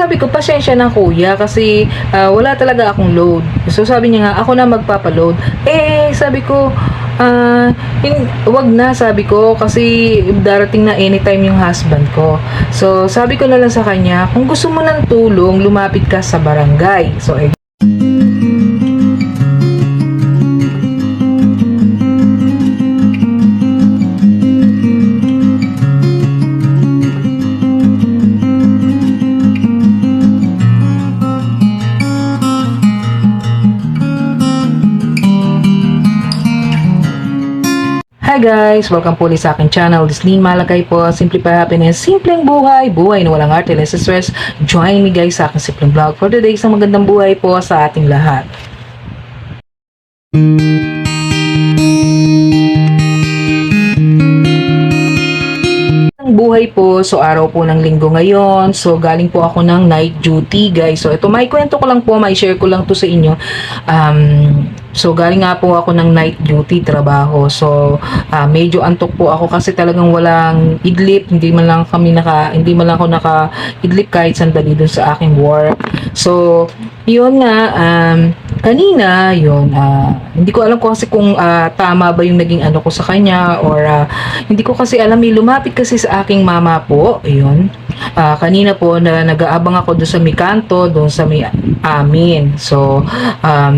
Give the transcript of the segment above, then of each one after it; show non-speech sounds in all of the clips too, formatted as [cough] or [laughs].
sabi ko, pasensya na kuya kasi ah, wala talaga akong load. So sabi niya nga, ako na magpapaload. Eh, sabi ko, ah, hin- wag na sabi ko kasi darating na anytime yung husband ko. So sabi ko na lang sa kanya, kung gusto mo ng tulong, lumapit ka sa barangay. So eh, Guys! Welcome po ulit sa aking channel. This Lean Malagay po. Simplify Happiness. Simpleng buhay. Buhay na walang arte. Less stress. Join me guys sa aking simpleng vlog for today. Isang magandang buhay po sa ating lahat. Ang buhay po, so araw po ng linggo ngayon. So galing po ako ng night duty guys. So ito may kwento ko lang po, may share ko lang to sa inyo. Um, so galing nga po ako ng night duty trabaho. So ah, medyo antok po ako kasi talagang walang idlip, hindi man lang kami naka hindi man lang ako naka idlip kahit sandali dun sa aking work. So yun nga um, kanina yun ah, hindi ko alam ko kasi kung ah, tama ba yung naging ano ko sa kanya or ah, hindi ko kasi alam eh, lumapit kasi sa aking mama po yun Ah, kanina po na nag-aabang ako doon sa may kanto doon sa may amin. So um,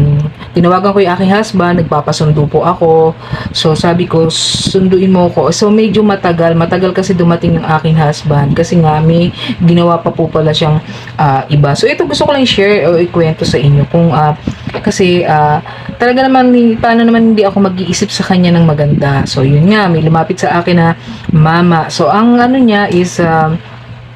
tinawagan ko yung aking husband nagpapasundo po ako. So sabi ko sunduin mo ko so medyo matagal. Matagal kasi dumating yung aking husband. Kasi nga may ginawa pa po pala siyang ah, iba. So ito gusto ko lang share o ikwento sa inyo kung ah, kasi ah, talaga naman paano naman hindi ako mag-iisip sa kanya ng maganda? So yun nga may lumapit sa akin na mama. So ang ano niya is um,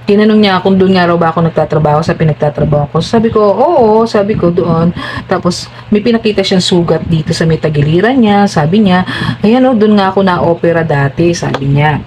tinanong niya kung doon nga raw ba ako nagtatrabaho sa pinagtatrabaho ko. Sabi ko, oo, sabi ko doon. Tapos, may pinakita siyang sugat dito sa may tagiliran niya. Sabi niya, ayan o, doon nga ako na-opera dati, sabi niya.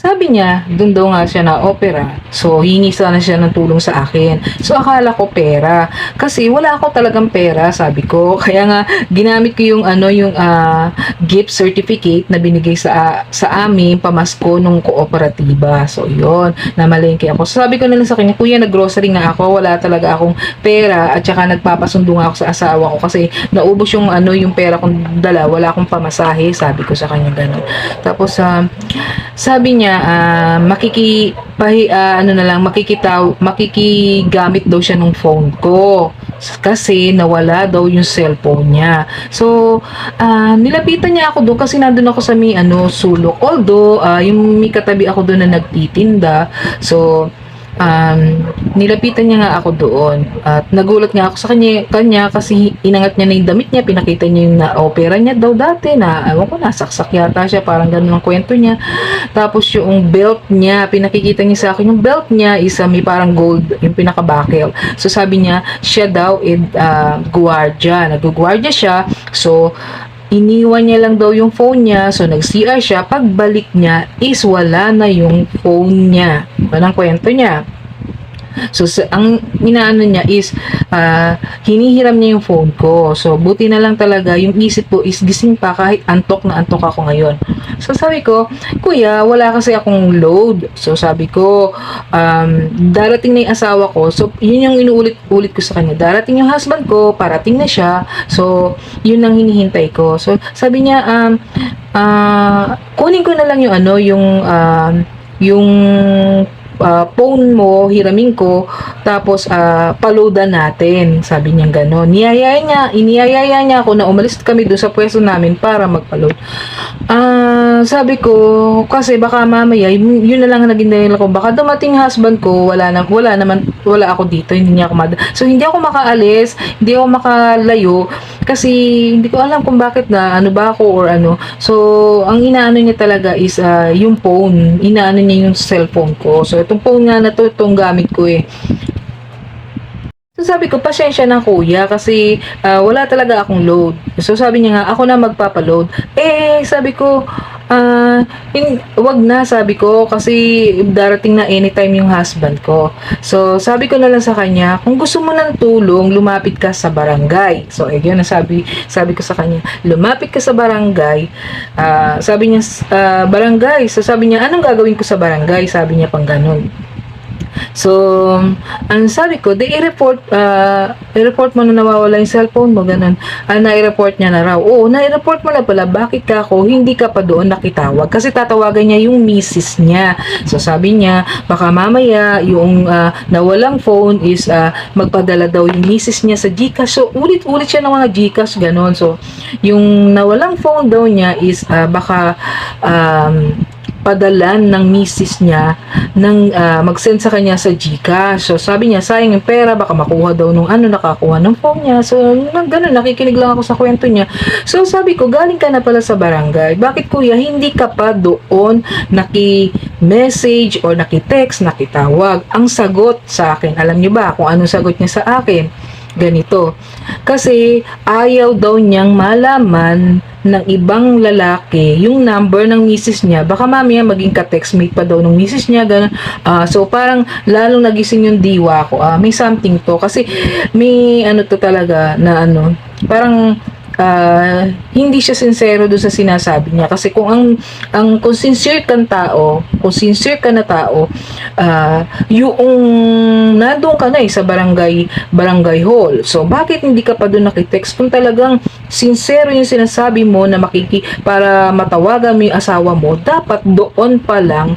Sabi niya, doon daw nga siya na opera. So, hingi sana siya ng tulong sa akin. So, akala ko pera. Kasi wala ako talagang pera, sabi ko. [laughs] Kaya nga, ginamit ko yung ano, yung ah, gift certificate na binigay sa sa amin pamasko nung kooperatiba. So, yon namalengke ako. So, sabi ko na lang sa kanya, kuya, nag-grocery nga ako. Wala talaga akong pera. At saka nagpapasundo nga ako sa asawa ko kasi naubos yung ano, yung pera kong dala. Wala akong pamasahe. Sabi ko sa kanya ganun. Tapos, ah, sabi niya, ah, makiki, pahi, ah, ano na lang, makikita, makikigamit daw siya ng phone ko. Kasi nawala daw yung cellphone niya. So, ah, nilapitan niya ako doon kasi nandun ako sa may ano, sulok. Although, ah, yung may katabi ako doon na nagtitinda. So, um, nilapitan niya nga ako doon. At nagulat nga ako sa kanya, kanya kasi inangat niya na yung damit niya, pinakita niya yung na-opera niya daw dati na, ewan ko, nasaksak yata siya, parang ganun ang kwento niya. Tapos yung belt niya, pinakikita niya sa akin, yung belt niya is uh, may parang gold, yung pinakabakel. So sabi niya, siya daw is uh, guardia, nag-guardia siya. So, iniwan niya lang daw yung phone niya. So, nag-CR siya. Pagbalik niya is wala na yung phone niya. Yan ang kwento niya. So, ang inaano niya is, ah, hinihiram niya yung phone ko. So, buti na lang talaga, yung isip ko is gising pa kahit antok na antok ako ngayon. So, sabi ko, Kuya, wala kasi akong load. So, sabi ko, um, darating na yung asawa ko. So, yun yung inuulit-ulit ko sa kanya. Darating yung husband ko, parating na siya. So, yun ang hinihintay ko. So, sabi niya, um, ah, kunin ko na lang yung ano, yung, um, yung ah, phone mo, hiramin ko, tapos uh, paloadan natin. Sabi niya gano'n. Niyayaya niya, iniyayaya niya ako na umalis kami doon sa pwesto namin para magpaload. Ah, sabi ko, kasi baka mamaya, yun na lang ang naging dahilan ko. Baka dumating husband ko, wala na, wala naman, wala ako dito, hindi niya ako mad So, hindi ako makaalis, hindi ako makalayo, kasi hindi ko alam kung bakit na, ano ba ako or ano. So, ang inaano niya talaga is ah, yung phone. Inaano niya yung cellphone ko. So, itong phone nga na to, itong gamit ko eh. So sabi ko, pasensya na kuya kasi ah, wala talaga akong load. So sabi niya nga, ako na magpapaload. Eh, sabi ko, ah, hin- wag na sabi ko kasi darating na anytime yung husband ko. So sabi ko na lang sa kanya, kung gusto mo ng tulong, lumapit ka sa barangay. So eh, yun ang sabi, sabi ko sa kanya, lumapit ka sa barangay. Ah, sabi niya, ah, barangay. So sabi niya, anong gagawin ko sa barangay? Sabi niya pang ganun. So, ang sabi ko, di i-report, ah, i-report mo na nawawala yung cellphone mo, ganun. Ah, na-report niya na raw. Oo, na-report mo na pala, bakit ka ako, hindi ka pa doon nakitawag? Kasi tatawagan niya yung misis niya. So, sabi niya, baka mamaya, yung ah, nawalang phone is ah, magpadala daw yung misis niya sa Gcash. So, ulit-ulit siya ng mga Gcash, ganun. So, yung nawalang phone daw niya is ah, baka um, padalan ng misis niya ng ah, mag-send sa kanya sa Gcash. So sabi niya, sayang yung pera, baka makuha daw nung ano, nakakuha ng phone niya. So ganun, nakikinig lang ako sa kwento niya. So sabi ko, galing ka na pala sa barangay. Bakit kuya, hindi ka pa doon naki-message or naki-text, nakitawag? Ang sagot sa akin, alam niyo ba kung anong sagot niya sa akin? Ganito. Kasi ayaw daw niyang malaman ng ibang lalaki yung number ng misis niya. Baka mamaya maging ka-textmate pa daw ng misis niya. Ganun. Ah, so parang lalong nagising yung diwa ko. Ah, may something to. Kasi may ano to talaga na ano, parang ah, hindi siya sincero doon sa sinasabi niya. Kasi kung ang ang kung sincere kang tao kung sincere ka na tao ah, yung nandoon ka na eh sa barangay barangay hall. So bakit hindi ka pa doon nakitext? Kung talagang sincero yung sinasabi mo na makiki para matawagan mo yung asawa mo dapat doon pa lang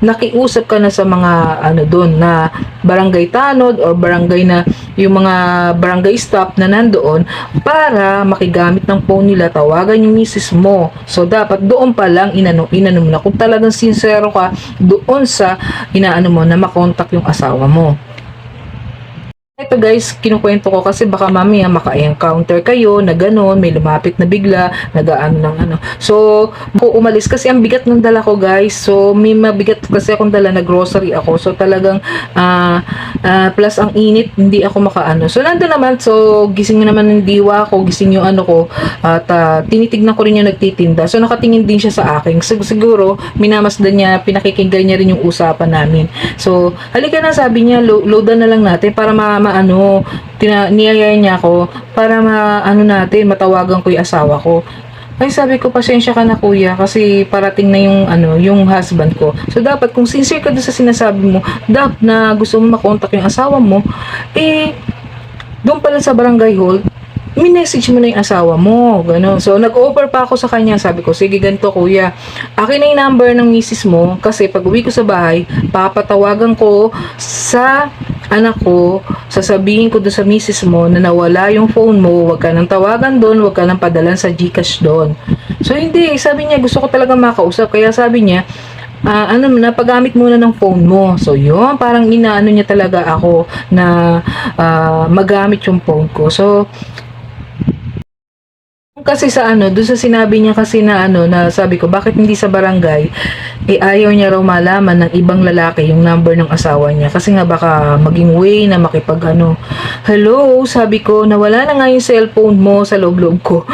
nakiusap ka na sa mga ano doon na barangay tanod or barangay na yung mga barangay staff na nandoon para makigamit ng phone nila tawagan yung misis mo. So dapat doon pa lang inano inano mo na. Kung talagang sincero ka doon sa inaano mo na makontak yung asawa mo ito guys, kinukwento ko kasi baka mamaya maka-encounter kayo na gano'n, may lumapit na bigla, nagaano ng ano. So, po umalis kasi ang bigat ng dala ko guys. So, may mabigat kasi akong dala na grocery ako. So, talagang ah ah, plus ang init, hindi ako makaano. So, nandun naman, so gising naman ng diwa ko, gising yung ano ko at ah, tinitignan ko rin yung nagtitinda. So, nakatingin din siya sa akin. Sig- siguro, minamasdan niya, pinakikinggan niya rin yung usapan namin. So, halika na sabi niya, lo- loadan na lang natin para ma, maano, tina, niya ako para ma, ano natin, matawagan ko yung asawa ko. Ay sabi ko, pasensya ka na kuya kasi parating na yung ano, yung husband ko. So dapat kung sincere ka doon sa sinasabi mo, dapat na gusto mo makontak yung asawa mo, eh doon pala sa barangay hall, minessage mo na yung asawa mo, gano'n. So, nag-offer pa ako sa kanya, sabi ko, sige, ganito kuya, akin na yung number ng misis mo, kasi pag uwi ko sa bahay, papatawagan ko sa anak ko, sasabihin ko doon sa misis mo na nawala yung phone mo, wag ka nang tawagan doon, wag ka nang padalan sa Gcash doon. So, hindi, sabi niya, gusto ko talaga makausap, kaya sabi niya, ah ano na paggamit muna ng phone mo. So yun, parang inaano niya talaga ako na ah, magamit yung phone ko. So kasi sa ano, doon sa sinabi niya kasi na ano, na sabi ko, bakit hindi sa barangay, eh ayaw niya raw malaman ng ibang lalaki yung number ng asawa niya. Kasi nga baka maging way na makipag ano, hello, sabi ko, nawala na nga yung cellphone mo sa loob-loob ko. [gasps]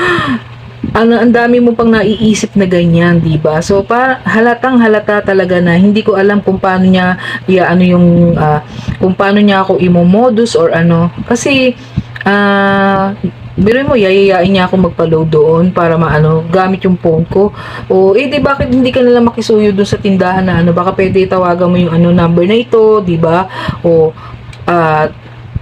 Ano, ang dami mo pang naiisip na ganyan, 'di ba? So para halatang halata talaga na hindi ko alam kung paano niya ya ano yung ah, kung paano niya ako imomodus or ano. Kasi ah Biro mo, yayayain niya ako magpa-load doon para maano, gamit yung phone ko. O, eh, di bakit hindi ka nalang makisuyo doon sa tindahan na ano, baka pwede tawagan mo yung ano number na ito, di ba? O, ah,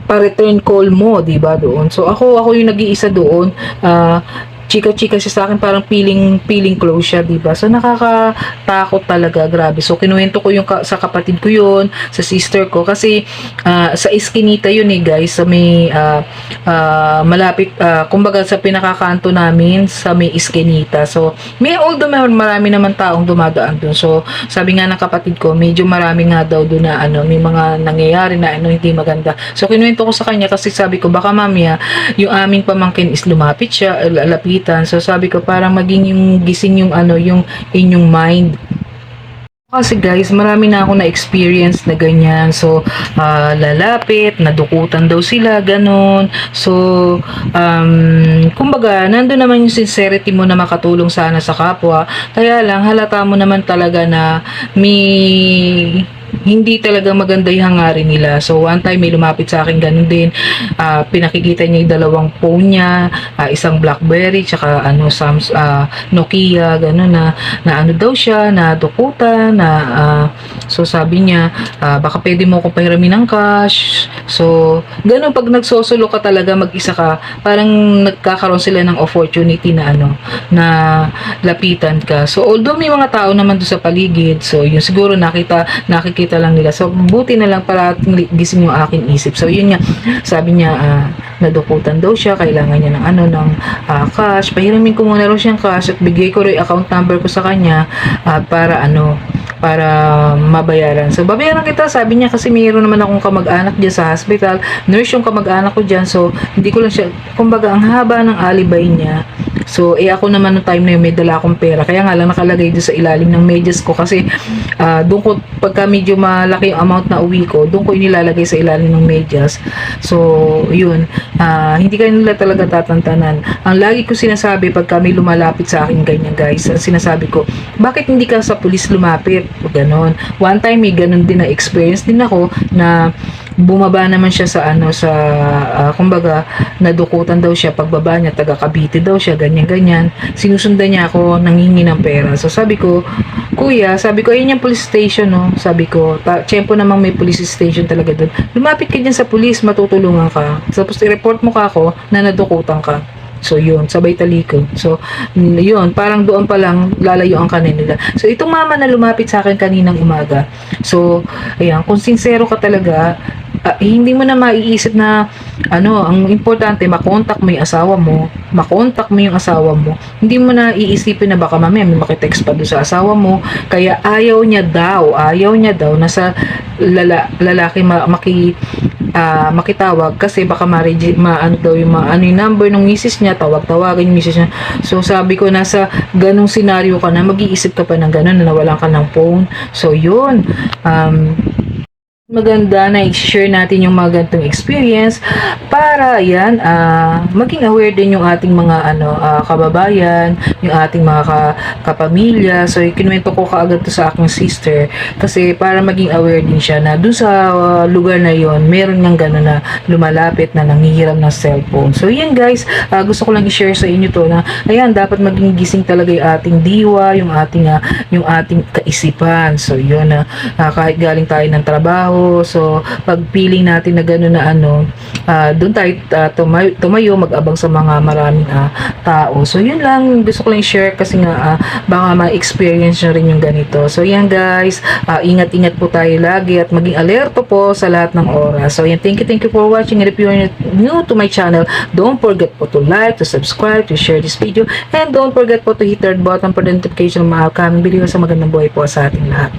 pa-return call mo, di ba, doon. So, ako, ako yung nag-iisa doon. Ah, chika-chika siya sa akin, parang feeling, feeling close siya, di ba? So, nakakatakot talaga, grabe. So, kinuwento ko yung ka- sa kapatid ko yun, sa sister ko, kasi ah, sa Eskinita yun eh, guys, sa may ah, ah, malapit, ah, kumbaga sa pinakakanto namin, sa may Eskinita. So, may although may marami naman taong dumadaan doon. So, sabi nga ng kapatid ko, medyo marami nga daw doon na ano, may mga nangyayari na ano, hindi maganda. So, kinuwento ko sa kanya kasi sabi ko, baka mamaya, yung aming pamangkin is lumapit siya, eh, lapitan. So, sabi ko, parang maging yung gising yung ano, yung inyong mind. Kasi guys, marami na ako na-experience na ganyan. So, ah, lalapit, nadukutan daw sila, ganun. So, um, kumbaga, nandun naman yung sincerity mo na makatulong sana sa kapwa. Kaya lang, halata mo naman talaga na may hindi talaga maganda yung hangarin nila. So, one time may lumapit sa akin ganun din. Ah, pinakikita niya yung dalawang phone niya, ah, isang Blackberry, tsaka ano, Sams, ah, Nokia, ganun na, na ano daw siya, na dukutan, na, ah, so sabi niya, ah, baka pwede mo ko pahiramin ng cash. So, ganun, pag nagsosolo ka talaga, mag-isa ka, parang nagkakaroon sila ng opportunity na ano, na lapitan ka. So, although may mga tao naman doon sa paligid, so, yun siguro nakita, nakikita lang nila. So, buti na lang para gising yung aking isip. So, yun nga, sabi niya, ah, nadukutan daw siya, kailangan niya ng ano, ng ah, cash. Pahiramin ko muna raw siyang cash at bigay ko rin account number ko sa kanya ah, para ano, para mabayaran. So, babayaran kita, sabi niya kasi mayroon naman akong kamag-anak dyan sa hospital. Nurse yung kamag-anak ko dyan. So, hindi ko lang siya, kumbaga, ang haba ng alibay niya. So, eh ako naman no time na yun, may dala akong pera. Kaya nga lang nakalagay doon sa ilalim ng medyas ko kasi ah doon ko, pagka medyo malaki yung amount na uwi ko, doon ko inilalagay sa ilalim ng medyas. So, yun. Ah, hindi ka nila talaga tatantanan. Ang lagi ko sinasabi pagka may lumalapit sa akin ganyan guys, ang sinasabi ko, bakit hindi ka sa pulis lumapit? O ganon. One time may ganon din na experience din ako na bumaba naman siya sa ano sa ah, kumbaga nadukutan daw siya pagbaba niya taga Cavite daw siya ganyan ganyan sinusundan niya ako nanghingi ng pera so sabi ko kuya sabi ko ayun yung police station no sabi ko tiyempo namang may police station talaga doon lumapit ka dyan sa police matutulungan ka tapos i-report mo ka ako na nadukutan ka So, yun, sabay taliko. So, yun, parang doon pa lang lalayuan ka na nila. So, itong mama na lumapit sa akin kaninang umaga. So, ayan, kung sincero ka talaga, ah, hindi mo na maiisip na, ano, ang importante, makontak mo yung asawa mo, makontak mo yung asawa mo. Hindi mo na iisipin na baka mamaya may makitext pa doon sa asawa mo. Kaya ayaw niya daw, ayaw niya daw na sa lala, lalaki ma, maki, ah, makitawag kasi baka ma, ma ano daw yung ma, ano yung number ng misis niya tawag-tawagan yung misis niya so sabi ko nasa ganong senaryo ka na mag-iisip ka pa ng ganon na nawalan ka ng phone so yun um, maganda na i-share natin yung mga ganitong experience para yan ah, maging aware din yung ating mga ano ah, kababayan, yung ating mga ka, kapamilya. So ikinuwento ko kaagad to sa aking sister kasi para maging aware din siya na dun sa ah, lugar na yon meron ngang gano'n na lumalapit na nangihiram ng cellphone. So yan guys, ah, gusto ko lang i-share sa inyo to na ayan dapat maging gising talaga yung ating diwa, yung ating ah, yung ating kaisipan. So yun na kahit galing tayo ng trabaho, so pag natin na gano'n na ano, ah, doon tayo ah, tumayo, tumayo mag-abang sa mga maraming ah, tao. So yun lang, gusto ko lang share kasi nga ah, baka ma-experience nyo rin yung ganito. So yan guys, ah, ingat-ingat po tayo lagi at maging alerto po sa lahat ng oras. So yan, thank you, thank you for watching. And if you're new to my channel, don't forget po to like, to subscribe, to share this video, and don't forget po to hit that button for the notification ng mga upcoming video sa magandang buhay po sa ating lahat.